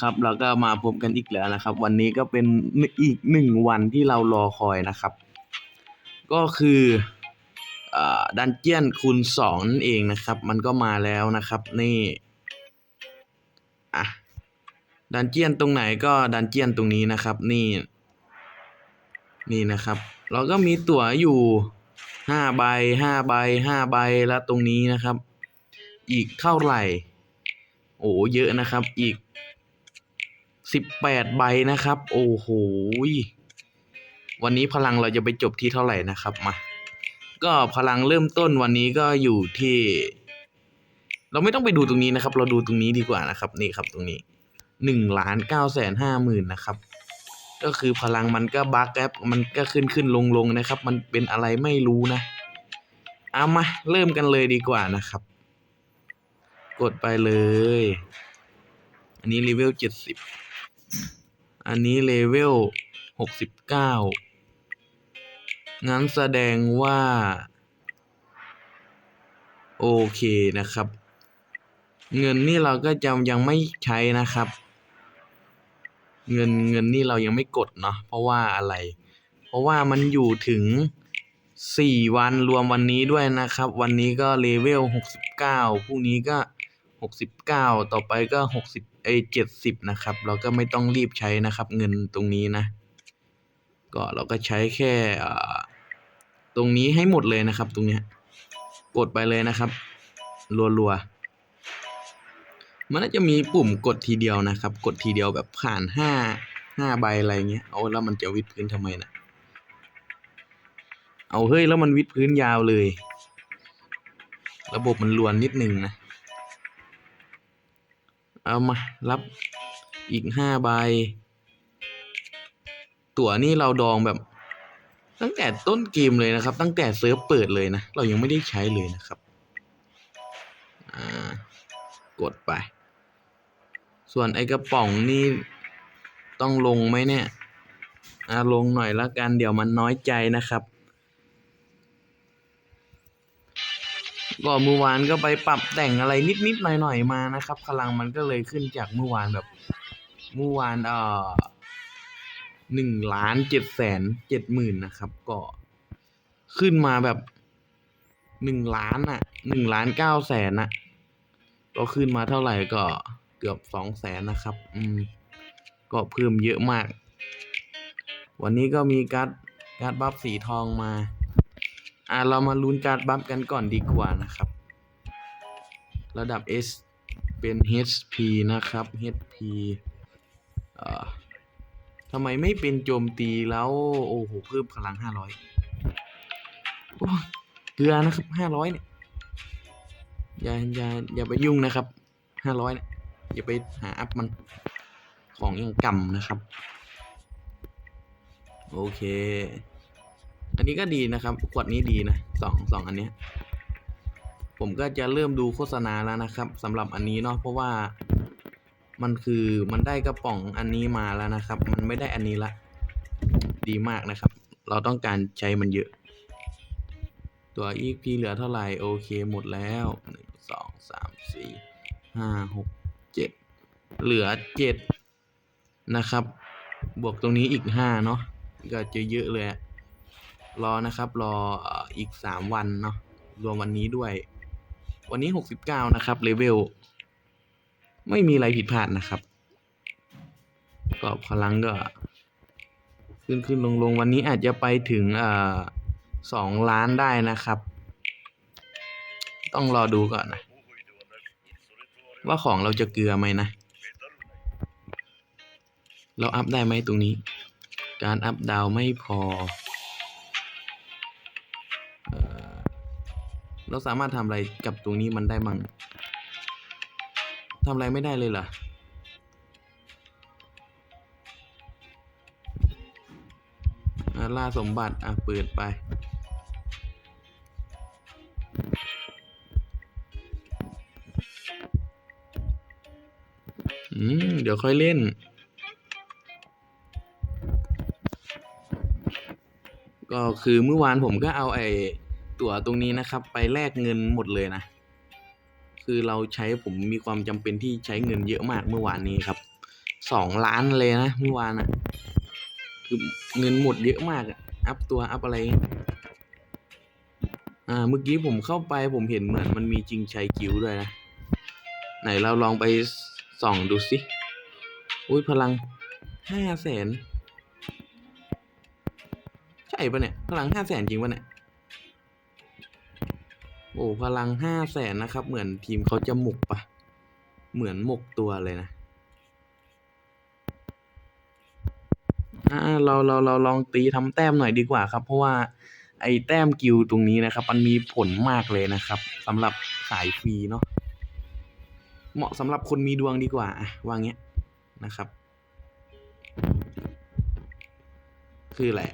ครับแล้วก็มาพบกันอีกแล้วนะครับ วันนี้ก็เป็นอีกหนึ่งวันที่เรารอคอยนะครับ ก็คือดันเจียนคูณสองนั่นเองนะครับ มันก็มาแล้วนะครับนี่อะดันเจียนตรงไหนก็ดันเจียนตรงนี้นะครับนี่ นี่นะครับ เราก็มีตั๋วอยู่ห้าใบห้าใบห้าใบแล้วตรงนี้นะครับ อีกเท่าไหร่ โอ้เยอะนะครับอีก สิบแปดใบนะครับ โอ้โหวันนี้พลังเราจะไปจบที่เท่าไหร่นะครับมา ก็พลังเริ่มต้นวันนี้ก็อยู่ที่ เราไม่ต้องไปดูตรงนี้นะครับ เราดูตรงนี้ดีกว่านะครับ นี่ครับตรงนี้หนึ่งล้านเก้าแสนห้าหมื่นนะครับ ก็คือพลังมันก็บั๊กแอปมันก็ขึ้นขึ้นลงลงนะครับ มันเป็นอะไรไม่รู้นะเอามาเริ่มกันเลยดีกว่านะครับ กดไปเลย อันนี้เลเวลเจ็ดสิบอันนี้เลเวลหกสิบเก้างั้นแสดงว่า โอเคนะครับ เงินนี่เราก็จะยังไม่ใช้นะครับ เงินเงินนี่เรายังไม่กดเนาะเพราะว่าอะไร เพราะว่ามันอยู่ถึงสี่วันรวมวันนี้ด้วยนะครับ วันนี้ก็เลเวลหกสิบเก้าพรุ่งนี้ก็ หกสิบเก้าต่อไปก็หกสิบเอเจ็ดสิบนะครับ เราก็ไม่ต้องรีบใช้นะครับ เงินตรงนี้นะ ก็เราก็ใช้แค่ตรงนี้ให้หมดเลยนะครับ ตรงเนี้ยกดไปเลยนะครับรัวๆมันน่าจะมีปุ่มกดทีเดียวนะครับ กดทีเดียวแบบผ่านห้าห้าใบอะไรเงี้ยเอาแล้วมันจะวิดพื้นทำไมนะเอาเฮ้ยแล้วมันวิดพื้นยาวเลย ระบบมันลวนนิดนึงนะ เอามา รับอีกห้าใบ ตั๋วนี่เราดองแบบ ตั้งแต่ต้นเกมเลยนะครับ ตั้งแต่เซิร์ฟเปิดเลยนะ เรายังไม่ได้ใช้เลยนะครับกดไป ส่วนไอกระป๋องนี่ต้องลงไหมเนี่ย อ่าลงหน่อยละกันเดี๋ยวมันน้อยใจนะครับ ก็เมื่อวานก็ไปปรับแต่งอะไรนิดๆหน่อยๆมานะครับพลังมันก็เลยขึ้นจากเมื่อวานแบบเมื่อวานเอ่อหนึ่งล้านเจ็ดแสนเจ็ดหมื่นนะครับ ก็ขึ้นมาแบบหนึ่งล้านอะหนึ่งล้านเก้าแสนอะก็ขึ้นมาเท่าไหร่ก็เกือบสองแสนนะครับ อืม ก็เพิ่มเยอะมาก วันนี้ก็มีการ์ดการ์ดบัฟสีทองมา อ่าเรามาลุ้นการบัฟกันก่อนดีกว่านะครับ ระดับ S เป็น HP นะครับ HP เอ่อทำไมไม่เป็นโจมตีแล้ว โอ้โหเพิ่มพลังห้าร้อยเกลือนะครับห้าร้อยเนี่ย อย่าอย่าอย่าไปยุ่งนะครับห้าร้อยเนี่ย อย่าไปหาอัพมันของยังกำนะครับ โอเค อันนี้ก็ดีนะครับ ขวดนี้ดีนะสองสองอันเนี้ย ผมก็จะเริ่มดูโฆษณาแล้วนะครับสำหรับอันนี้เนาะเพราะว่ามันคือมันได้กระป๋องอันนี้มาแล้วนะครับ มันไม่ได้อันนี้ละ ดีมากนะครับ เราต้องการใช้มันเยอะ ตัว EP เหลือเท่าไหร่ โอเคหมดแล้วหนึ่งสองสามสี่ห้าหกเจ็ดเหลือเจ็ดนะครับ บวกตรงนี้อีกห้าเนาะก็จะเยอะเลยอะ รอนะครับ รออีกสามวันเนาะรวมวันนี้ด้วย วันนี้หกสิบเก้านะครับเลเวลไม่มีอะไรผิดพลาดนะครับก็พลังก็ ขึ้นขึ้นลงลงวันนี้อาจจะไปถึงอสองล้านได้นะครับ ต้องรอดูก่อนนะ ว่าของเราจะเกลือไหมนะ เราอัพได้ไหมตรงนี้ การอัพดาวไม่พอ เราสามารถทำอะไรกับตรงนี้มันได้มั้งทำอะไรไม่ได้เลยเหรออะล่าสมบัติ อะ เปิดไป อืม เดี๋ยวค่อยเล่น ก็คือเมื่อวานผมก็เอาไอ้ ตั๋วตรงนี้นะครับ ไปแลกเงินหมดเลยนะ คือเราใช้ผมมีความจำเป็นที่ใช้เงินเยอะมากเมื่อวานนี้ครับสองล้านเลยนะเมื่อวานอะคือเงินหมดเยอะมากอะอัพตัวอัพอะไรอ่าเมื่อกี้ผมเข้าไปผมเห็นเหมือนมันมีจริงชัยกิวด้วยนะ ไหนเราลองไปส่องดูสิอุ้ยพลังห้าแสนใช่ปะเนี่ย พลังห้าแสนจริงปะเนี่ย โอ้พลังห้าแสนนะครับ เหมือนทีมเขาจะหมกปะเหมือนหมกตัวเลยนะอ่าเราเราเราลองตีทำแต้มหน่อยดีกว่าครับ เพราะว่าไอ้แต้มกิลตรงนี้นะครับ มันมีผลมากเลยนะครับสำหรับสายฟรีเนาะเหมาะสำหรับคนมีดวงดีกว่าอะวางเงี้ยนะครับ คืออะไร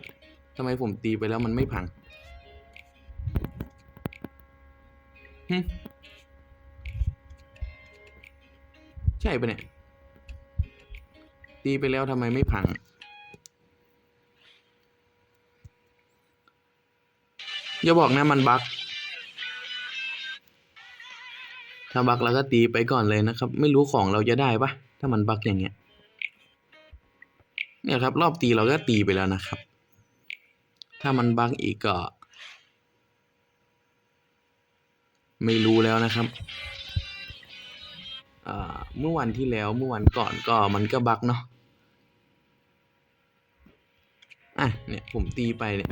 ทำไมผมตีไปแล้วมันไม่พัง ใช่ปะเนี่ย ตีไปแล้วทำไมไม่พัง อย่าบอกนะมันบั๊กถ้าบักเราก็ตีไปก่อนเลยนะครับ ไม่รู้ของเราจะได้ปะถ้ามันบักอย่างเงี้ย เนี่ยครับ รอบตีเราก็ตีไปแล้วนะครับ ถ้ามันบักอีกก็ ไม่รู้แล้วนะครับอ่าเมื่อวันที่แล้วเมื่อวันก่อนก็มันก็บักเนาะอะเนี่ยผมตีไปเนี่ย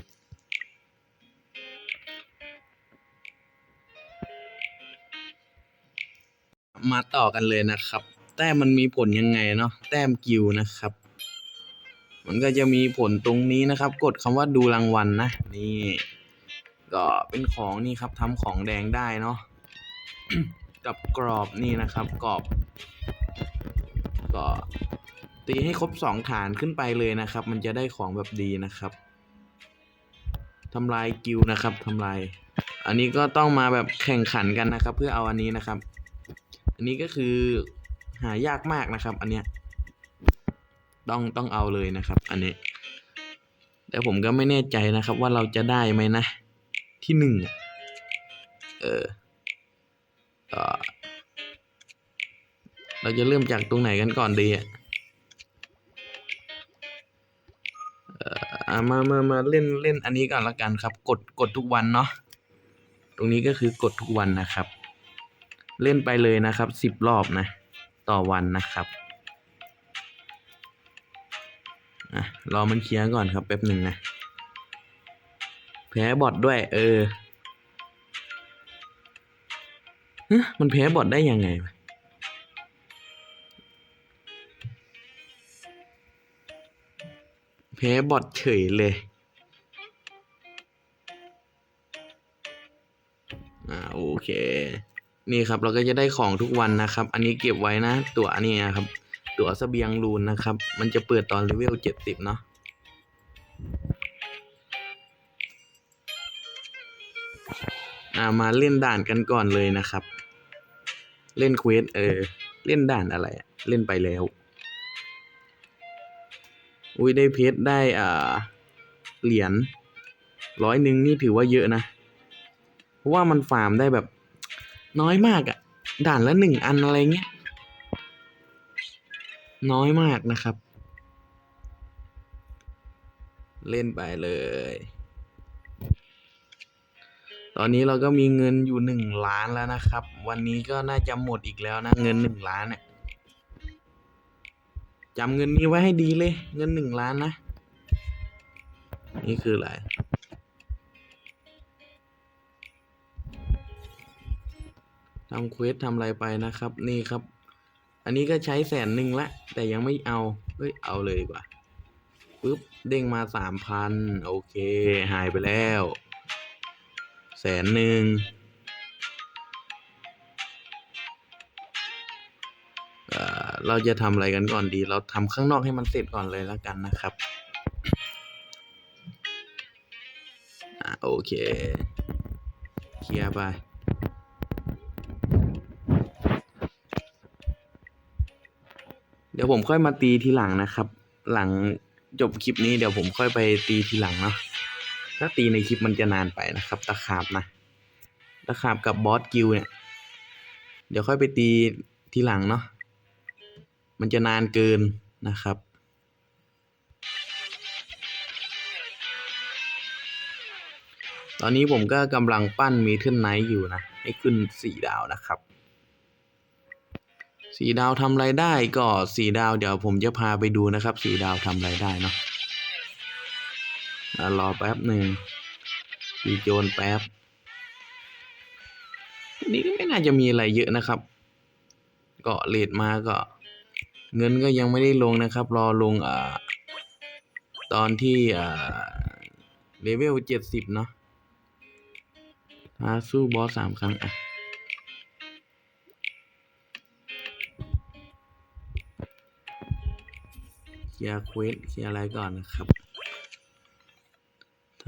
มาต่อกันเลยนะครับ แต้มมันมีผลยังไงเนาะแต้มกิวนะครับ มันก็จะมีผลตรงนี้นะครับ กดคำว่าดูรางวัลนะนี่ ก็เป็นของนี่ครับทำของแดงได้เนาะกับกรอบนี่นะครับ กรอบ ก็ตีให้ครบสองฐานขึ้นไปเลยนะครับ มันจะได้ของแบบดีนะครับทำลายกิวนะครับทำลาย อันนี้ก็ต้องมาแบบแข่งขันกันนะครับ เพื่อเอาอันนี้นะครับ อันนี้ก็คือหายากมากนะครับ อันเนี้ยต้องต้องเอาเลยนะครับ อันนี้แต่ผมก็ไม่แน่ใจนะครับ ว่าเราจะได้ไหมนะ ที่หนึ่งเออเราจะเริ่มจากตรงไหนกันก่อนดีอะเอ่ออะมามามาเล่นเล่นอันนี้ก่อนละกันครับ กดกดทุกวันเนาะตรงนี้ก็คือกดทุกวันนะครับ เล่นไปเลยนะครับสิบรอบนะ ต่อวันนะครับอะรอมันเคลียร์ก่อนครับแป๊บหนึ่งนะ แพ้บอทด้วย เออฮะมันแพ้บอทได้ยังไงแพ้บอทเฉยเลย อ่าโอเค นี่ครับเราก็จะได้ของทุกวันนะครับ อันนี้เก็บไว้นะ ตั๋วนี่นะครับ ตั๋วเสบียงรูนนะครับ มันจะเปิดตอนเลเวลเจ็ดสิบเนาะ อ่ามาเล่นด่านกันก่อนเลยนะครับ เล่นเควสเออ เล่นด่านอะไรเล่นไปแล้ว อุ้ยได้เพชรได้อ่าเหรียญร้อยหนึ่งนี่ถือว่าเยอะนะเพราะว่ามันฟาร์มได้แบบน้อยมากอะด่านละหนึ่งอันอะไรเงี้ย น้อยมากนะครับ เล่นไปเลย อนนี้เราก็มีเงินอยู่หนึ่งล้านแล้วนะครับ วันนี้ก็น่าจะหมดอีกแล้วนะ เงินหนึ่งล้านเนี่ยจำเงินนี้ไว้ให้ดีเลย เงินหนึ่งล้านนะ นี่คืออะไรทำเควสทำอะไรไปนะครับ นี่ครับ อันนี้ก็ใช้แสนหนึ่งละ แต่ยังไม่เอา เฮ้ย เอาเลยดีกว่าปุ๊บ เด้งมาสามพัน โอเค หายไปแล้ว แสนหนึ่งเเราจะทำอะไรกันก่อนดี เราทำข้างนอกให้มันเสร็จก่อนเลยแล้วกันนะครับอโอเค เคลียร์ไปเดี๋ยวผมค่อยมาตีทีหลังนะครับ หลังจบคลิปนี้เดี๋ยวผมค่อยไปตีทีหลังเนาะ ถ้าตีในคลิปมันจะนานไปนะครับ ตะขาบนะตะขาบกับบอสกิลเนี่ย เดี๋ยวค่อยไปตีทีหลังเนาะมันจะนานเกินนะครับ ตอนนี้ผมก็กำลังปั้นมีเทนไนท์อยู่นะ ให้ขึ้นสี่ดาวนะครับสี่ดาวทำอะไรได้ก็สี่ดาวเดี๋ยวผมจะพาไปดูนะครับสี่ดาวทำอะไรได้เนาะ รอแป๊บหนึ่งดีโจนแป๊บนี้ก็ไม่น่าจะมีอะไรเยอะนะครับ ก็เลทมาก็ เงินก็ยังไม่ได้ลงนะครับ รอลงอ่าตอนที่อ่าเลเวลเจ็ดสิบเนาะท้าสู้บอสสามครั้งอะเคลียร์เควสเคลียร์อะไรก่อนนะครับ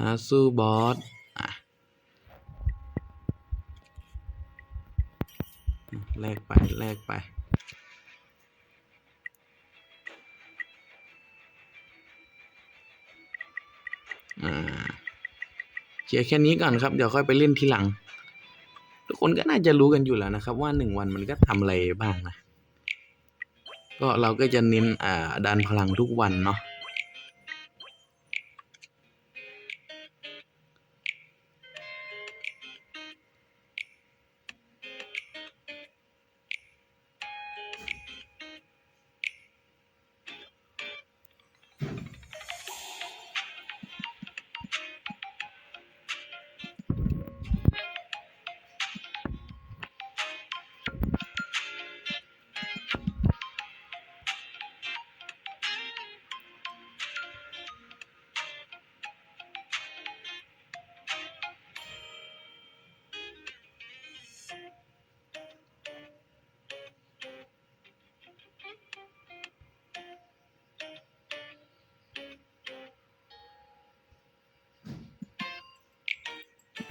าสู้บอสแลกไปแลกไปเคลียร์แค่นี้ก่อนครับ เดี๋ยวค่อยไปเล่นทีหลัง ทุกคนก็น่าจะรู้กันอยู่แล้วนะครับ ว่าหนึ่งวันมันก็ทำอะไรบ้างนะ ก็เราก็จะเน้นอ่าดันพลังทุกวันเนาะ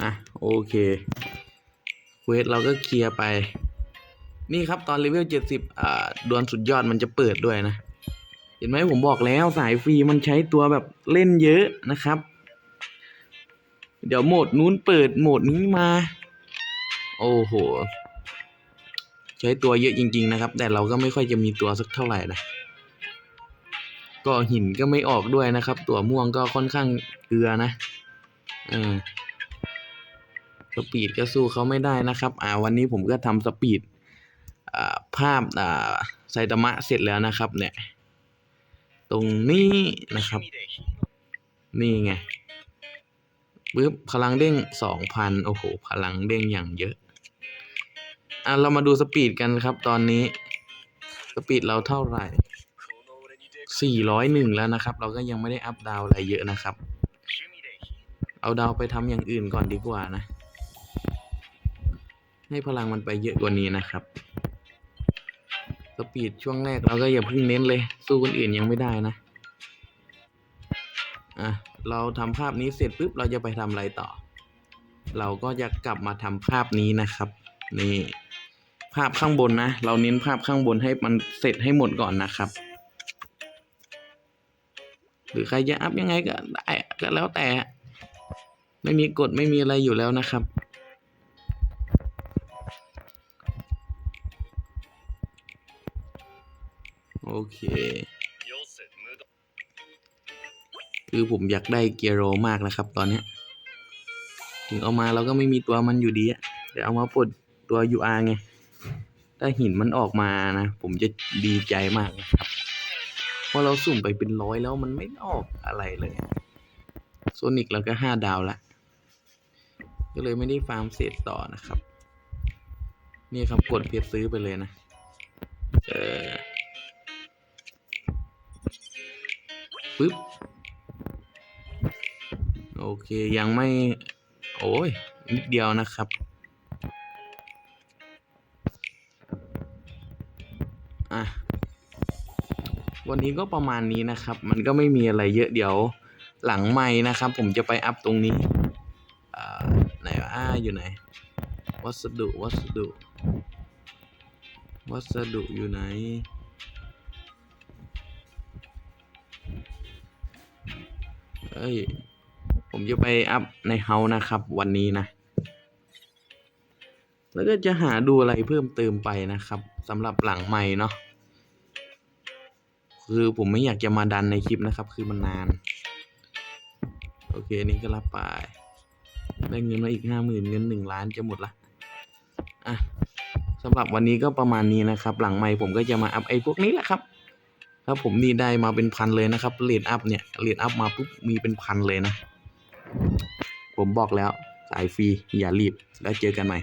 อะโอเคเควสเราก็เคลียร์ไป นี่ครับตอนเลเวลเจ็ดสิบอ่าดวลสุดยอดมันจะเปิดด้วยนะ เห็นไหมผมบอกแล้วสายฟรีมันใช้ตัวแบบเล่นเยอะนะครับ เดี๋ยวโหมดนู้นเปิดโหมดนี้มา โอ้โห ใช้ตัวเยอะจริง ๆ นะครับ แต่เราก็ไม่ค่อยจะมีตัวสักเท่าไหร่นะก็หินก็ไม่ออกด้วยนะครับ ตัวม่วงก็ค่อนข้างเกลือนะเออ สปีดก็สู้เขาไม่ได้นะครับ อ่า วันนี้ผมก็ทำสปีดภาพอ่าไซตามะเสร็จแล้วนะครับ เนี่ย ตรงนี้นะครับ นี่ไงปึ๊บพลังเด้งสองพันโอ้โห พลังเด้งอย่างเยอะ อะ เรามาดูสปีดกันครับ ตอนนี้ สปีดเราเท่าไหร่สี่ร้อยหนึ่งแล้วนะครับ เราก็ยังไม่ได้อัพดาวอะไรเยอะนะครับ เอาดาวไปทำอย่างอื่นก่อนดีกว่านะ ให้พลังมันไปเยอะกว่านี้นะครับ สปีดช่วงแรกเราก็อย่าเพิ่งเน้นเลย สู้คนอื่นยังไม่ได้นะ อะ เราทำภาพนี้เสร็จปุ๊บเราจะไปทำอะไรต่อ เราก็จะกลับมาทำภาพนี้นะครับ นี่ ภาพข้างบนนะ เราเน้นภาพข้างบนให้มันเสร็จให้หมดก่อนนะครับ หรือใครจะอัพยังไงก็ได้ก็แล้วแต่ ไม่มีกฎไม่มีอะไรอยู่แล้วนะครับ โอเค คือผมอยากได้เกียร์โรมากนะครับตอนเนี้ยถึงเอามาเราก็ไม่มีตัวมันอยู่ดีอะเดี๋ยวเอามาปลดตัว UR ไง ถ้าหินมันออกมานะ ผมจะดีใจมากนะครับ เพราะเราสุ่มไปเป็นร้อยแล้วมันไม่ออกอะไรเลยโซนิกเราก็ห้าดาวละ ก็เลยไม่ได้ฟาร์มเศษต่อนะครับ นี่ครับกดเพจซื้อไปเลยนะ เออ ปึ๊บ โอเคยังไม่ โอ้ย นิดเดียวนะครับ อะ วันนี้ก็ประมาณนี้นะครับ มันก็ไม่มีอะไรเยอะเดี๋ยวหลังไม่นะครับ ผมจะไปอัพตรงนี้อ่าไหนวะอ่าอยู่ไหน วัสดุวัสดุ วัสดุอยู่ไหน เอ้ย ผมจะไปอัพในเฮานะครับ วันนี้นะ แล้วก็จะหาดูอะไรเพิ่มเติมไปนะครับสำหรับหลังใหม่เนาะคือผมไม่อยากจะมาดันในคลิปนะครับ คือมันนาน โอเคนี้ก็รับไปได้เงินมาอีกห้าหมื่นเงินหนึ่งล้านจะหมดละอะสำหรับวันนี้ก็ประมาณนี้นะครับ หลังไม่ผมก็จะมาอัพไอ้พวกนี้แหละครับ ถ้าผมนี่ได้มาเป็นพันเลยนะครับเลดอัพเนี่ยเลดอัพมาปุ๊บมีเป็นพันเลยนะ ผมบอกแล้วสายฟรีอย่ารีบแล้วเจอกันใหม่